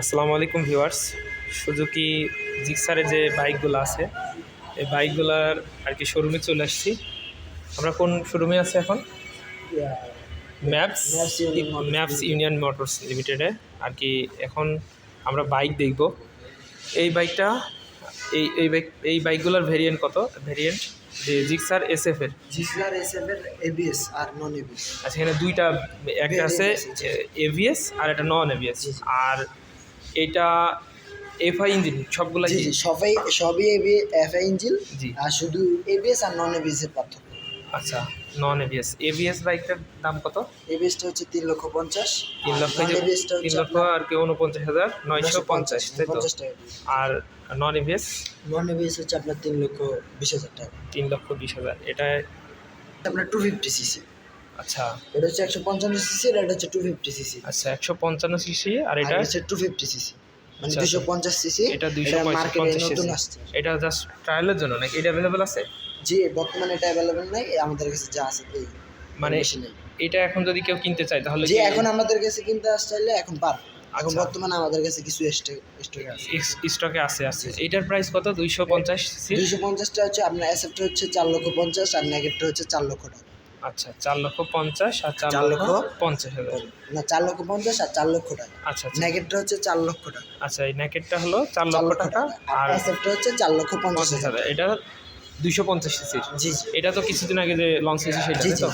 আসসালামু আলাইকুম viewers. Suzuki জিক্সারের যে বাইকগুলো আছে এই বাইকগুলোর আর কি শোরুমে চলে আসছি। আমরা কোন শোরুমে আছি এখন? ম্যাপস ম্যাপস ইউনিয়ন মোটরস লিমিটেডে আর কি এখন আমরা বাইক দেখব। এই বাইকটা এই এই বাইক এই বাইকগুলোর ভেরিয়েন্ট কত? ভেরিয়েন্ট যে জিক্সার এস এফ এর। জিসলার এসএফ এর এবিএস আর নন এবিএস আচ্ছা এখানে দুইটা একটা আছে এভিএস আর একটা নন এভিএস। আর এটা এফআই ইঞ্জিন সবগুলা জি জি সবাই সবই এবি এফআই ইঞ্জিন জি। আর শুধু এবিএস আর নন এবিএস এর পার্থক্য। আচ্ছা নন এভিএস এভিএস বাইকটার দাম কত? এবিএসটা হচ্ছে তিন লক্ষ পঞ্চাশ। তিন লক্ষ তিন লক্ষ আর কি উনপঞ্চাশ হাজার নয়শো পঞ্চাশ তাই তো? আর নন এভিএস নন এবিএস হচ্ছে আপনার তিন লক্ষ বিশ হাজার টাকা। তিন লক্ষ বিশ হাজার এটা আপনার টু ফিফটি সিসি আচ্ছা। এটা হচ্ছে একশো পঞ্চান্ন সিসি আর এটা হচ্ছে টু ফিফটি সিসি আচ্ছা একশো পঞ্চান্ন সিসি আর এটা? হচ্ছে টু ফিফটি সিসি মানে দুশো পঞ্চাশ সিসি এটা দুইশো মার্কেটে পঞ্চাশ নতুন আসছে। এটা জাস্ট ট্রায়ালের জন্য নাকি? এটা অ্যাভেলেবেল আছে? জি বর্তমানে এটা অ্যাভেলেবেল নাই আমাদের কাছে যা আছে এই মানে এটা এখন যদি কেউ কিনতে চায় তাহলে যে এখন আমাদের কাছে কিনতে আসতে চাইলে এখন পার। এখন আচ্ছা। বর্তমানে আমাদের কাছে কিছু স্টকে আছে। আছে এটার প্রাইস কত? দুইশো পঞ্চাশ দুইশো পঞ্চাশটা হচ্ছে আপনার অ্যাসেপ্টটা হচ্ছে চার লক্ষ পঞ্চাশ আর নেগেটটা হচ্ছে চার লক্ষ টাকা। আচ্ছা চার লক্ষ পঞ্চাশ আর চার লক্ষ পঞ্চাশ হাজার। না চার লক্ষ পঞ্চাশ আর চার লক্ষ টাকা। আচ্ছা আচ্ছা। নেগেটটা হচ্ছে চার লক্ষ টাকা। আচ্ছা এই ন্যাকেটটা হলো চার লক্ষ টাকা আর অ্যাসেপ্টটা হচ্ছে চার লক্ষ পঞ্চাশ হাজার। এটা দুইশো পঞ্চাশ সিসির জি এটা তো কিছুদিন আগে যে লঞ্চ হয়েছে সেটা তো?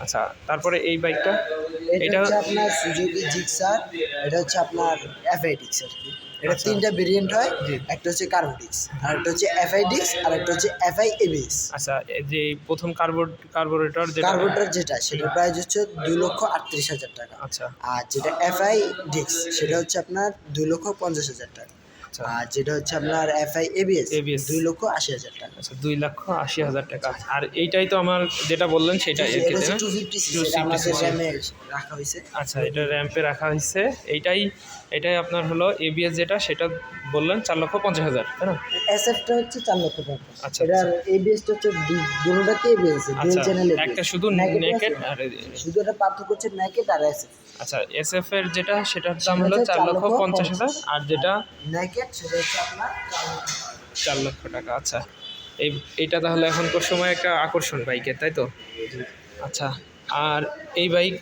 আচ্ছা তারপরে এই বাইকটা এটা এটা- হচ্ছে আপনার সুজুকি জিক্সার এটা হচ্ছে আপনার এফআইডিক্স আর কি। এটা আচ্ছা। তিনটা ভেরিয়েন্ট হয়। একটা হচ্ছে কার্বোডিক্স আর একটা হচ্ছে এফআইডিক্স আর একটা হচ্ছে এফআই এবিএস আচ্ছা যে প্রথম কার্বো কার্বোরেটর যেটা কার্বোরেটর যেটা সেটার প্রাইস হচ্ছে দুই লক্ষ আটত্রিশ হাজার টাকা। আচ্ছা। আর যেটা এফআই ডিক্স সেটা হচ্ছে আপনার দুই লক্ষ পঞ্চাশ হাজার টাকা। আর যেটা হচ্ছে আপনার এফআই এবিএস ABS দুই লক্ষ আশি হাজার টাকা। আচ্ছা দুই লক্ষ আশি হাজার টাকা। আর এইটাই তো আমার যেটা বললেন সেটা হচ্ছে টু ফিফটি সিসি 250 আমাদের cc র্যামে রাখা হয়েছে। আচ্ছা এটা র্যাম্পে রাখা হয়েছে। এইটাই এটাই আপনার হলো এবিএস যেটা সেটা বললেন চার লক্ষ পঞ্চাশ হাজার তাই না? এসএফটা হচ্ছে চার লক্ষ পঞ্চাশ। আচ্ছা, এটার এবিএসটা হচ্ছে দু- দুটোটাতে এবিএস দুই আচ্ছা চ্যানেল একটা শুধু নেকেট আর শুধু এটা পার্থক্য হচ্ছে নেকেট আর এসএফ আচ্ছা এসএফ এর যেটা সেটার দাম হলো চার লক্ষ পঞ্চাশ হাজার। আর যেটা নেকেট হচ্ছে চার লক্ষ। চার লক্ষ টাকা আচ্ছা। এই এটা তাহলে এখনকার সময় একটা আকর্ষণ বাইকের তাই তো? আচ্ছা আর এই বাইক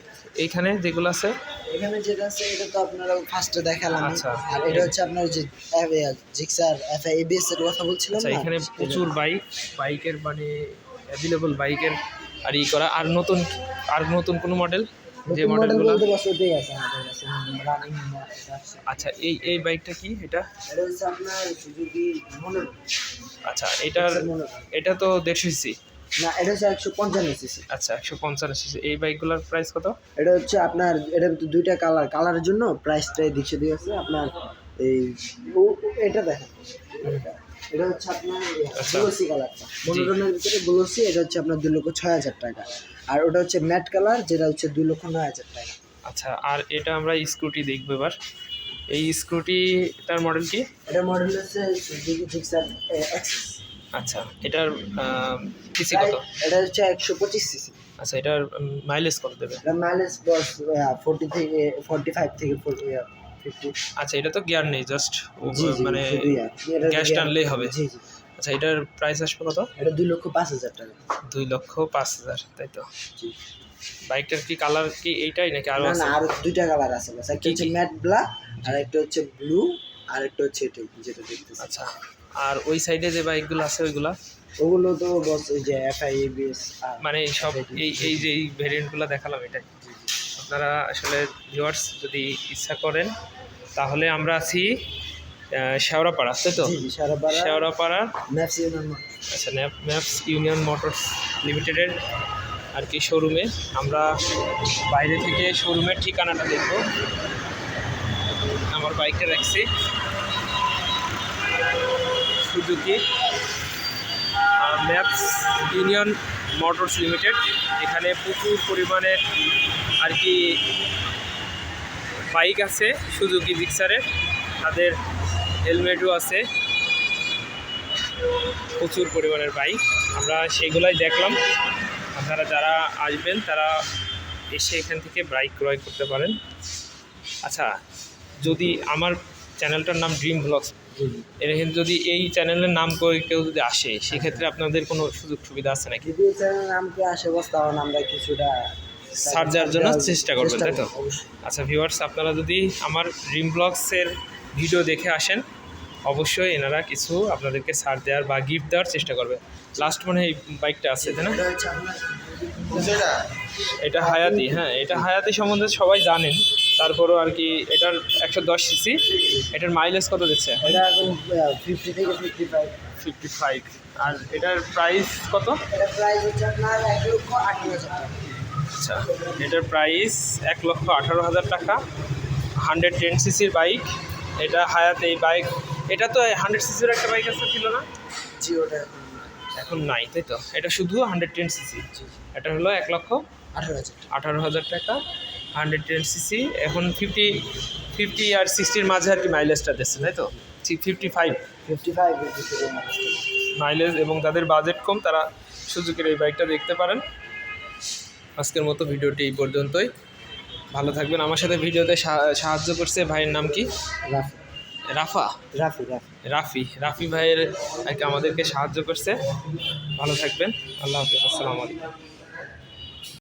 এইখানে যেগুলো আছে? এখানে যেটা আছে এটা তো আপনারা ফার্স্টে দেখালাম। আচ্ছা। আর এটা হচ্ছে আপনার যে জিক্সার এবিএস এর কথা বলছিলাম আচ্ছা এখানে প্রচুর বাইক বাইকের মানে অ্যাভেলেবল বাইকের আর ই করা। আর নতুন আর নতুন কোনো মডেল যে মডেল মডেলগুলো বলতে বছর ওটাই আছে আমাদের কাছে রানিং আচ্ছা এই এই বাইকটা কি এটা? এটা হচ্ছে আপনার সুজুকি আচ্ছা এটার এটা তো দেড়শো সিসি না এটা হচ্ছে একশো পঞ্চান্ন সিসি আচ্ছা একশো পঞ্চান্ন সিসি এই বাইকগুলোর প্রাইস কত? এটা হচ্ছে আপনার এটা তো দুইটা কালার কালারের জন্য প্রাইসটা দিচ্ছে দিয়ে আছে। আপনার এই এটা দেখেন। এটা- এটা হচ্ছে আপনার। গ্লোসি কালারটা মনোরমের ভিতরে গ্লোসি এটা হচ্ছে আপনার দুই লক্ষ ছয় হাজার টাকা। আর ওটা হচ্ছে ম্যাট কালার যেটা হচ্ছে দুই লক্ষ নয় হাজার টাকা। আচ্ছা আর এটা আমরা স্কুটি দেখব এবার। এই স্কুটিটার মডেল কি? এটা মডেল হচ্ছে এক্সেস আচ্ছা এটার পিসি কত? এটা হচ্ছে একশো পঁচিশ সিসি আচ্ছা এটার মাইলেজ কত দেবে? এটা মাইলেজ বস ফোর্টি থেকে ফোর্টি ফাইভ থেকে ফিফটি আচ্ছা এটা তো গিয়ার নেই জাস্ট মানে গ্যাস টানলেই হবে। জি জি। আচ্ছা এটার প্রাইস আসবে কত? এটা দুই লক্ষ পাঁচ হাজার টাকা। দুই লক্ষ পাঁচ হাজার তাই তো? জি। বাইকটার কি কালার কি এইটাই নাকি আরও আছে? আরও দুইটা কালার আছে একটা কি হচ্ছে? ম্যাট ব্ল্যাক আর একটা হচ্ছে ব্লু আর একটা হচ্ছে এটাই যেটা দেখতেছি। আচ্ছা আর ওই সাইডে যে বাইকগুলো আছে ওইগুলা? ওগুলো তো বস ওই যে এফআই এবিএস মানে সব এই এই যে এই ভেরিয়েন্টগুলো দেখালাম এটাই। আপনারা আসলে ভিউয়ার্স যদি ইচ্ছা করেন তাহলে আমরা আছি শেওড়াপাড়া তাই তো? শেওড়াপাড়া ম্যাপস ইউনিয়ন আচ্ছা ম্যাপস ইউনিয়ন মোটরস লিমিটেডের আর কি শোরুমে। আমরা বাইরে থেকে শোরুমের ঠিকানাটা দেখব। আমার বাইকটা রাখছি। Suzuki Maps Union Motors Limited. এখানে প্রচুর পরিমাণে আর কি বাইক আছে সুজুকি জিক্সারের তাদের হেলমেটও আছে। প্রচুর পরিমাণের বাইক আমরা সেগুলাই দেখলাম। আপনারা যারা আসবেন তারা এসে এখান থেকে বাইক ক্রয় করতে পারেন। আচ্ছা যদি আমার চ্যানেলটার নাম ড্রিম ব্লগস এখানে যদি এই চ্যানেলের নাম করে কেউ যদি আসে সেক্ষেত্রে আপনাদের কোনো সুযোগ সুবিধা আছে নাকি? আসে আমরা কিছুটা দেওয়ার জন্য চেষ্টা করবেন, তাই তো? আচ্ছা ভিউয়ার্স আপনারা যদি আমার ড্রিম ব্লগসের ভিডিও দেখে আসেন অবশ্যই এনারা কিছু আপনাদেরকে ছাড় দেওয়ার বা গিফট দেওয়ার চেষ্টা করবে। লাস্ট মনে এই বাইকটা আছে তাই না? এটা হায়াতি হ্যাঁ এটা হায়াতি সম্বন্ধে সবাই জানেন। তারপরও আর কি এটার একশো দশ সিসি এটার মাইলেজ কত দিচ্ছে? ফিফটি ফাইভ আর এটার প্রাইস কত? আচ্ছা এটার প্রাইস এক লক্ষ আঠারো হাজার টাকা। হান্ড্রেড টেন সিসির বাইক এটা হায়াত এই বাইক এটা তো হান্ড্রেড সিসির একটা বাইক আছে ছিল না? জি ওটা এখন নাই। তাই তো? এটা শুধু হান্ড্রেড টেন সিসি এটা হলো এক লক্ষ আঠারো হাজার টাকা। আঠারো হাজার টাকা হান্ড্রেড টেন সিসি এখন ফিফটি ফিফটি আর সিক্সটির মাঝে আর কি মাইলেজটা দিচ্ছে তাই তো? Fifty five fifty five mileage এবং তাদের বাজেট কম তারা সুযোগের এই বাইকটা দেখতে পারেন। আজকের মতো ভিডিওটি এই পর্যন্তই। ভালো থাকবেন। আমার সাথে ভিডিওতে সাহায্য করছে ভাইয়ের নাম কি? রাফা। রাফি? রাফি রাফি। রাফি। ভাইয়ের আর কি আমাদেরকে সাহায্য করছে। ভালো থাকবেন। আল্লাহ হাফিজ। আসসালামু আলাইকুম।